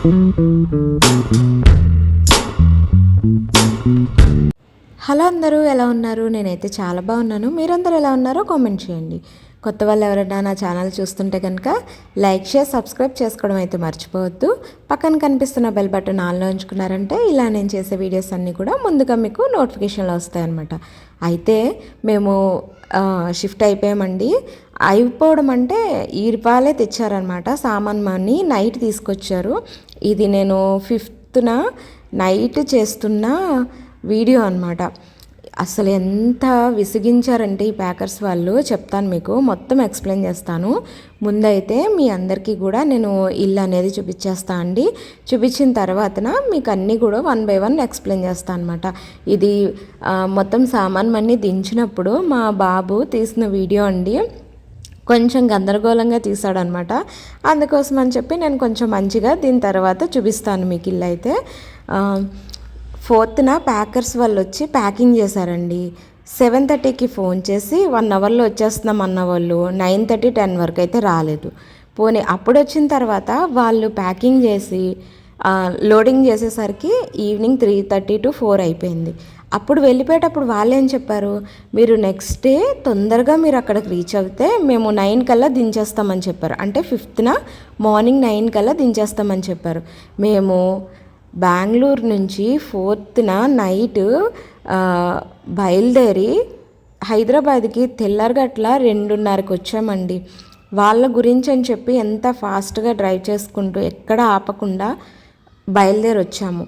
Hello అందరూ ఎలా ఉన్నారు? నేనైతే చాలా బాగున్నాను. మీరందరూ ఎలా ఉన్నారో కామెంట్ చేయండి. కొత్త వాళ్ళు ఎవరైనా నా ఛానల్ చూస్తుంటే కనుక లైక్ షేర్ సబ్స్క్రైబ్ చేసుకోవడం అయితే మర్చిపోవద్దు. పక్కన కనిపిస్తున్న బెల్ బటన్ ఆన్లో ఉంచుకున్నారంటే ఇలా నేను చేసే వీడియోస్ అన్నీ కూడా ముందుగా మీకు నోటిఫికేషన్లు వస్తాయన్నమాట. అయితే మేము షిఫ్ట్ అయిపోయామండి. అయిపోవడం అంటే ఈరిపాలే తెచ్చారనమాట సామాన్ మనీ నైట్ తీసుకొచ్చారు. ఇది నేను ఫిఫ్త్న నైట్ చేస్తున్న వీడియో అనమాట అసలు ఎంత విసిగించారంటే ఈ ప్యాకర్స్ వాళ్ళు? చెప్తాను మీకు. మొత్తం ఎక్స్ప్లెయిన్ చేస్తాను. ముందైతే మీ అందరికీ కూడా నేను ఇల్లు అనేది చూపించేస్తా అండి. చూపించిన తర్వాతన మీకు అన్నీ కూడా వన్ బై వన్ ఎక్స్ప్లెయిన్ చేస్తాను అనమాట ఇది మొత్తం సామాన్ అన్నీ దించినప్పుడు మా బాబు తీసిన వీడియో అండి. కొంచెం గందరగోళంగా తీసాడనమాట అందుకోసం అని చెప్పి నేను కొంచెం మంచిగా దీని తర్వాత చూపిస్తాను మీకు ఇల్లు అయితే. ఫోర్త్న ప్యాకర్స్ వాళ్ళు వచ్చి ప్యాకింగ్ చేశారండి. సెవెన్ థర్టీకి ఫోన్ చేసి వన్ అవర్లో వచ్చేస్తున్నాం అన్న వాళ్ళు నైన్ థర్టీ టెన్ వరకు అయితే రాలేదు. పోనీ అప్పుడు వచ్చిన తర్వాత వాళ్ళు ప్యాకింగ్ చేసి లోడింగ్ చేసేసరికి evening three thirty to four అయిపోయింది. అప్పుడు వెళ్ళిపోయేటప్పుడు వాళ్ళు ఏం చెప్పారు? మీరు నెక్స్ట్ డే తొందరగా మీరు అక్కడికి రీచ్ అవుతే మేము నైన్ కల్లా దించేస్తామని చెప్పారు. అంటే ఫిఫ్త్న మార్నింగ్ నైన్ కల్లా దించేస్తామని చెప్పారు. మేము బెంగళూరు నుంచి ఫోర్త్న నైట్ బయలుదేరి హైదరాబాద్కి తెల్లారగట్ల రెండున్నరకు వచ్చామండి వాళ్ళ గురించి అని చెప్పి ఎంత ఫాస్ట్గా డ్రైవ్ చేసుకుంటూ ఎక్కడ ఆపకుండా బయలుదేరి వచ్చాము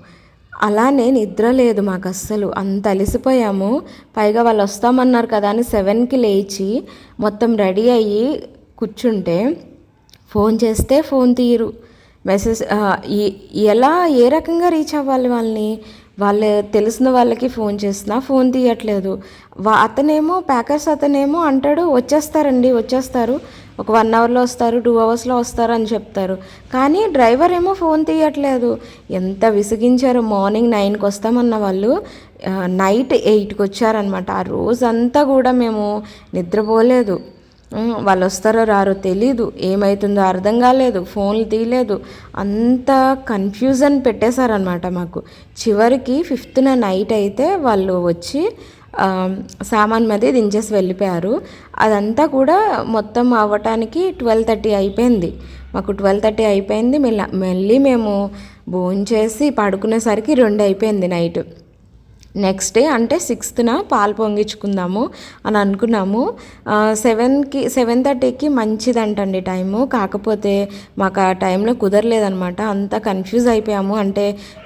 అలానే నిద్ర లేదు మాకు అస్సలు అంత అలసిపోయాము. పైగా వాళ్ళు వస్తామన్నారు కదా అని సెవెన్కి లేచి మొత్తం రెడీ అయ్యి కూర్చుంటే ఫోన్ చేస్తే ఫోన్ తీయరు. మెసేజ్ ఎలా ఏ రకంగా రీచ్ అవ్వాలి వాళ్ళని? వాళ్ళు తెలిసిన వాళ్ళకి ఫోన్ చేసినా ఫోన్ తీయట్లేదు. వా అతనేమో ప్యాకర్స్ అతనేమో అంటాడు వచ్చేస్తారండి వచ్చేస్తారు. ఒక వన్ అవర్లో వస్తారు టూ అవర్స్లో వస్తారు అని చెప్తారు. కానీ డ్రైవర్ ఏమో ఫోన్ తీయట్లేదు. ఎంత విసిగించారు మార్నింగ్ నైన్కి వస్తామన్న వాళ్ళు. నైట్ ఎయిట్కి వచ్చారనమాట ఆ రోజంతా కూడా మేము నిద్రపోలేదు. వాళ్ళు వస్తారో రారో తెలీదు. ఏమవుతుందో అర్థం కాలేదు ఫోన్లు తీయలేదు. అంత కన్ఫ్యూజన్ పెట్టేశారనమాట మాకు. చివరికి ఫిఫ్త్న నైట్ అయితే వాళ్ళు వచ్చి సామాన్ మధ్య దించేసి వెళ్ళిపోయారు. అదంతా కూడా మొత్తం అవ్వటానికి ట్వెల్వ్ థర్టీ అయిపోయింది. మాకు ట్వెల్వ్ థర్టీ అయిపోయింది. మెల్ల మళ్ళీ మేము భోంచేసి పడుకునేసరికి రెండు అయిపోయింది నైట్. నెక్స్ట్ డే అంటే సిక్స్త్న పాలు పొంగించుకుందాము అని అనుకున్నాము. సెవెన్కి సెవెన్ థర్టీకి మంచిదంటండి టైము. కాకపోతే మాకు ఆ టైంలో కుదరలేదనమాట అంతా కన్ఫ్యూజ్ అయిపోయాము. అంటే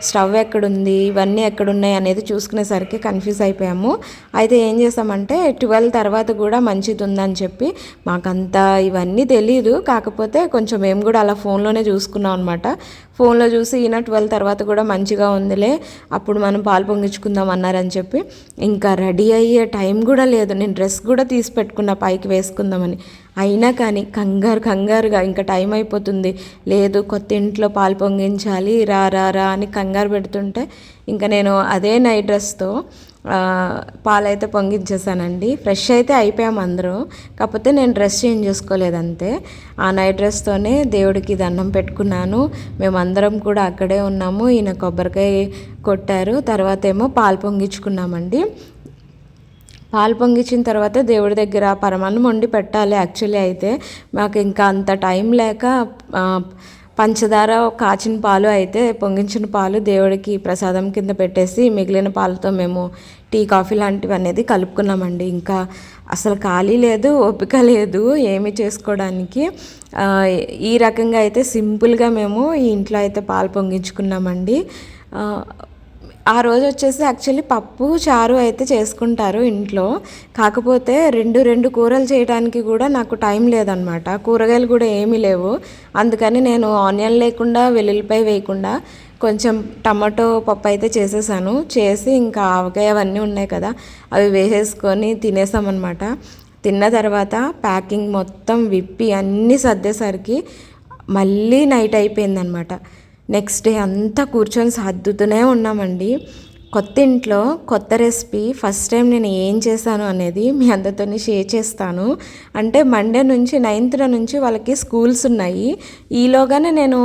స్టవ్ ఎక్కడుంది ఇవన్నీ ఎక్కడున్నాయి అనేది చూసుకునేసరికి కన్ఫ్యూజ్ అయిపోయాము. అయితే ఏం చేసామంటే ట్వెల్వ్ తర్వాత కూడా మంచిది ఉందని చెప్పి మాకంత ఇవన్నీ తెలియదు కాకపోతే కొంచెం మేము కూడా అలా ఫోన్లోనే చూసుకున్నాం అనమాట ఫోన్లో చూసి ఈయన ట్వెల్వ్ తర్వాత కూడా మంచిగా ఉందిలే అప్పుడు మనం పాలు పొంగించుకుందాం అన్నారని చెప్పి ఇంకా రెడీ అయ్యే టైం కూడా లేదు. నేను డ్రెస్ కూడా తీసి పెట్టుకున్న పైకి వేసుకుందామని. అయినా కానీ కంగారు కంగారుగా ఇంకా టైం అయిపోతుంది. లేదు కొత్త ఇంట్లో పాలు పొంగించాలి రా రా రా అని కంగారు పెడుతుంటే ఇంకా నేను అదే నైట్ డ్రెస్తో పాలైతే పొంగించేసానండి ఫ్రెష్ అయితే అయిపోయాము అందరూ. కాకపోతే నేను డ్రెస్ చేంజ్ చేసుకోలేదు అంతే. ఆ నైట్ డ్రెస్తోనే దేవుడికి దండం పెట్టుకున్నాను. మేమందరం కూడా అక్కడే ఉన్నాము. ఈయన కొబ్బరికాయ కొట్టారు. తర్వాత ఏమో పాలు పొంగించుకున్నామండి. పాలు పొంగించిన తర్వాత దేవుడి దగ్గర పరమాన్నం వండి పెట్టాలి యాక్చువల్లీ అయితే. మాకు ఇంకా అంత టైం లేక పంచదార కాచిన పాలు అయితే పొంగించిన పాలు దేవుడికి ప్రసాదం కింద పెట్టేసి మిగిలిన పాలతో మేము టీ కాఫీ లాంటివి అనేది కలుపుకున్నామండి. ఇంకా అసలు ఖాళీ లేదు ఓపిక లేదు ఏమి చేసుకోవడానికి. ఈ రకంగా అయితే సింపుల్గా మేము ఈ ఇంట్లో అయితే పాలు పొంగించుకున్నామండి. ఆ, రోజు వచ్చేసి యాక్చువల్లీ పప్పు చారు అయితే చేసుకుంటారు ఇంట్లో. కాకపోతే రెండు రెండు కూరలు చేయడానికి కూడా నాకు టైం లేదనమాట కూరగాయలు కూడా ఏమీ లేవు. అందుకని నేను ఆనియన్ లేకుండా వెల్లుల్లిపాయ వేయకుండా కొంచెం టమాటో పప్పు అయితే చేసేసాను. చేసి ఇంకా ఆవకాయ అవన్నీ ఉన్నాయి కదా అవి వేసేసుకొని తినేసామన్నమాట. తిన్న తర్వాత ప్యాకింగ్ మొత్తం విప్పి అన్నీ సర్దేసరికి మళ్ళీ నైట్ అయిపోయిందనమాట నెక్స్ట్ డే అంతా కూర్చొని సర్దుతూనే ఉన్నామండి. కొత్త ఇంట్లో కొత్త రెసిపీ ఫస్ట్ టైం నేను ఏం చేశాను అనేది మీ అందరితో షేర్ చేస్తాను. అంటే మండే నుంచి నైన్త్లో నుంచి వాళ్ళకి స్కూల్స్ ఉన్నాయి. ఈలోగానే నేను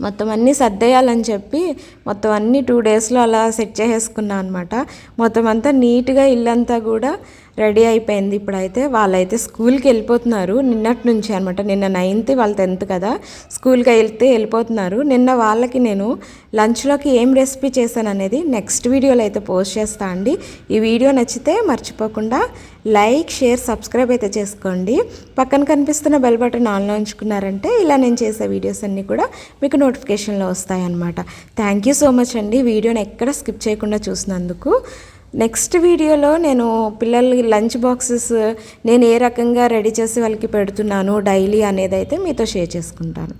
మొత్తం అన్నీ సర్దేయాలని చెప్పి మొత్తం అన్నీ టూ డేస్లో అలా సెట్ చేసేసుకున్నాను అనమాట మొత్తం అంతా నీట్గా ఇల్లంతా కూడా రెడీ అయిపోయింది ఇప్పుడైతే వాళ్ళైతే స్కూల్కి వెళ్ళిపోతున్నారు. నిన్నటి నుంచి అనమాట నిన్న నైన్త్ వాళ్ళ టెన్త్ కదా. స్కూల్కి వెళ్తే వెళ్ళిపోతున్నారు. నిన్న వాళ్ళకి నేను లంచ్లోకి ఏం రెసిపీ చేశాను అనేది నెక్స్ట్ వీడియోలో అయితే పోస్ట్ చేస్తా అండి. ఈ వీడియో నచ్చితే మర్చిపోకుండా లైక్ షేర్ సబ్స్క్రైబ్ అయితే చేసుకోండి. పక్కన కనిపిస్తున్న బెల్ బటన్ ఆన్లో ఉంచుకున్నారంటే ఇలా నేను చేసే వీడియోస్ అన్నీ కూడా మీకు నోటిఫికేషన్లో వస్తాయన్నమాట. థ్యాంక్ యూ సో మచ్ అండి. వీడియోని ఎక్కడ స్కిప్ చేయకుండా చూసినందుకు. నెక్స్ట్ వీడియోలో నేను పిల్లలకి లంచ్ బాక్సెస్ నేను ఏ రకంగా రెడీ చేసి వాళ్ళకి పెడుతున్నాను డైలీ అనేది అయితే మీతో షేర్ చేసుకుంటాను.